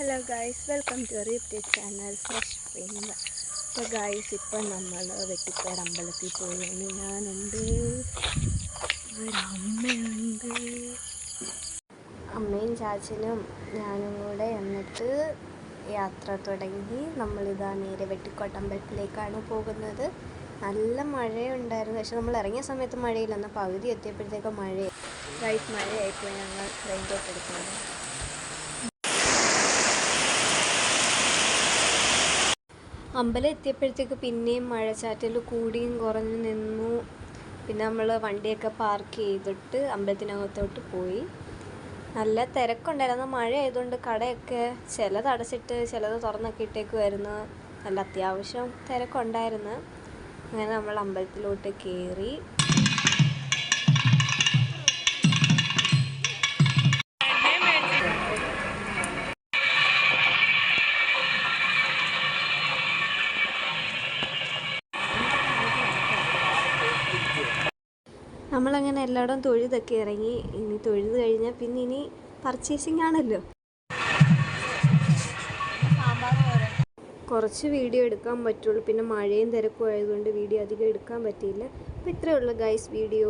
Hello guys welcome to YouTube channel fresh print അപ്പോൾ guys ഇപ്പം നമ്മൾ വെട്ടിക്കാട് അമ്പലത്തിൽ പോയാണ്. ഞാനുണ്ട്. ഇവിടെ അമ്മയുണ്ട് അമ്മയും ചാച്ചനും ഞാനും കൂടെ എന്നിട്ട് യാത്ര തുടങ്ങി. നമ്മളിതാ നേരെ വെട്ടിക്കോട്ട് അമ്പലത്തിലേക്കാണ് പോകുന്നത്. നല്ല മഴയുണ്ടായിരുന്നു. പക്ഷെ നമ്മൾ ഇറങ്ങിയ സമയത്ത് മഴയില്ല. എന്നാൽ പകുതി എത്തിയപ്പോഴത്തേക്ക് മഴ ഗൈസ് മഴയായിപ്പോൾ ഞങ്ങൾ റെയിൻകോട്ട് എടുക്കുന്നത് അമ്പലം എത്തിയപ്പോഴത്തേക്ക് പിന്നെയും മഴച്ചാറ്റൽ കൂടിയും കുറഞ്ഞു നിന്നു. പിന്നെ നമ്മൾ വണ്ടിയൊക്കെ പാർക്ക് ചെയ്തിട്ട് അമ്പലത്തിനകത്തോട്ട് പോയി. നല്ല തിരക്കുണ്ടായിരുന്നു. മഴ ആയതുകൊണ്ട് കടയൊക്കെ ചിലത് അടച്ചിട്ട് ചിലത് തുറന്നൊക്കെ ഇട്ടേക്കുമായിരുന്നു നല്ല അത്യാവശ്യം തിരക്കുണ്ടായിരുന്നു. അങ്ങനെ നമ്മൾ അമ്പലത്തിലോട്ട് കയറി. നമ്മളങ്ങനെ എല്ലായിടവും തൊഴുതൊക്കെ ഇറങ്ങി ഇനി തൊഴുത് കഴിഞ്ഞാൽ പിന്നെ ഇനി പർച്ചേസിംഗ് ആണല്ലോ കുറച്ച് വീഡിയോ എടുക്കാൻ പറ്റുള്ളൂ. പിന്നെ മഴയും തിരക്കും ആയതുകൊണ്ട് വീഡിയോ അധികം എടുക്കാൻ പറ്റിയില്ല. അപ്പോൾ ഇത്രയേ ഉള്ളൂ ഗൈസ് വീഡിയോ.